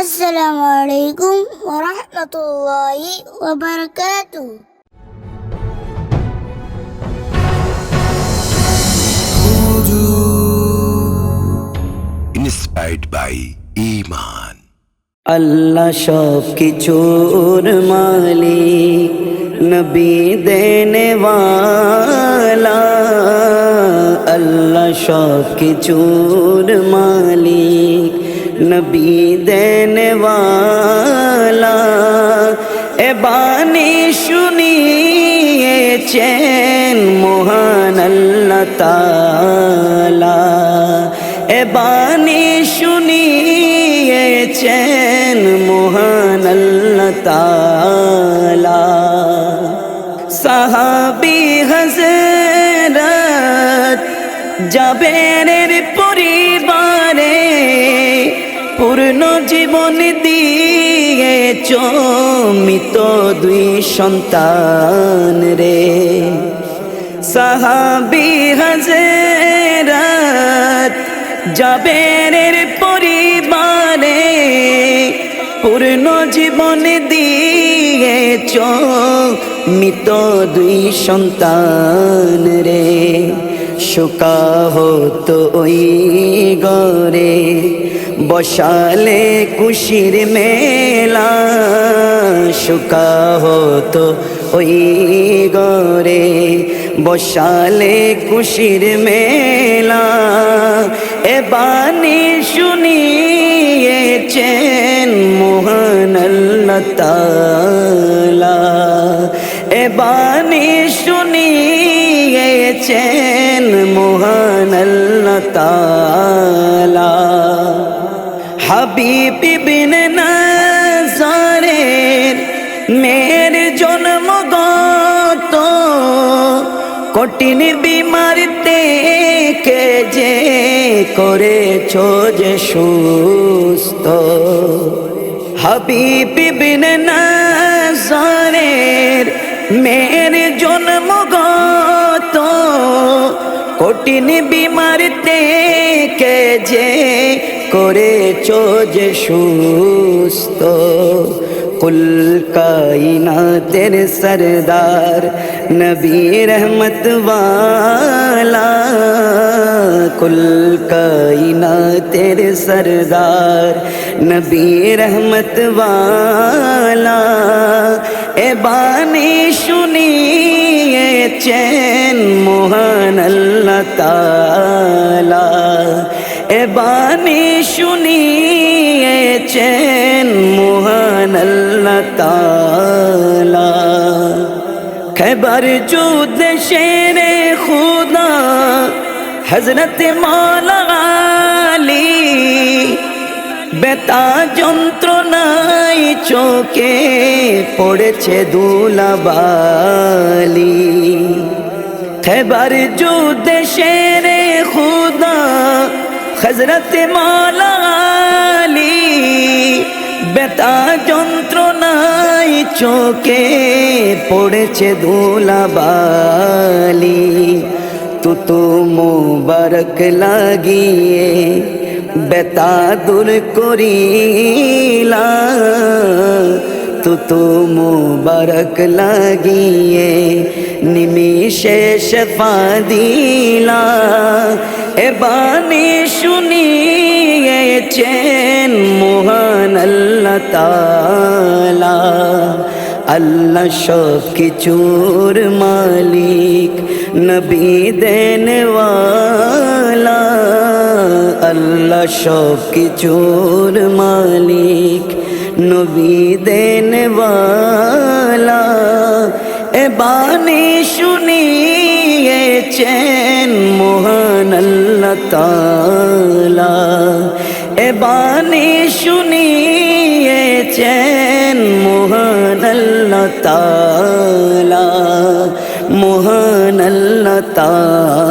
আসসালামু আলাইকুম ওয়া রাহমাতুল্লাহি ওয়া বারাকাতুহু inspired by Iman. আল্লাহ সব কিছুর মালিক নবী দেনেওয়ালা আল্লাহ সব নবী দেনেওয়ালা। এ বাণী শুনিয়েছেন মহান তালা এ বাণী শুনিয়েছেন মহান তালা সাহাবি হজরত জাবেরের পরিবারে পূর্ণ জীবন দিয়ে চমিত দুই সন্তান রে। সাহাবি হজরত জাবেরের পরিবারে পূর্ণ জীবন দিয়ে মিত দুই সন্তান রে। শুকা হতো ওই গরে বসালে কুশির মেলা শুকা হতো ওই গরে বসালে কুশির মেলা, এ বাণী শুনিয়েছেন মোহন এ বাণী শুনিয়েছেন মোহন হাবিব বিন নাজারের মেয়ের জন্মগত কঠিন বিমার থেকে যে করেছ যে সুস্থ। হাবিব বিন নাজারের মেয়ের জন্মগত কঠিন বিমার থেকে যে করেছ যে সুস্থ। کل کائنات تیرے سردار نبی رحمت والا کل کائنات تیر سردار نبی رحمت والا اے بانی سنیے چین موہن اللہ تعالی এ বাণী শুনিয়েছেন মোহন তালা খবর যুদ্ধ শেরে খুদা হজরত মালা বেতা যন্ত্রণাই চোখে পড়েছে দুলাবালি। খেবার যুদ্ধে শেরে খুদা হজরত মালালি বেতা যন্ত্রণাই চোখে পড়েছে ধুলাবালি। তু তো মুবারক লাগিয়ে বেতা দূর করিলা। তু তো মুবারক লাগিয়ে নিমিষে শেফা দিলা। আল্লাহ সব কিছুর মালিক, নবী দেনওয়ালা। আল্লাহ সব কিছুর মালিক, নবী দেনওয়ালা। এ বাণী শুনিয়েছেন মোহন আল্লাহ আল্লাহ তালা মোহন আল্লাহ তালা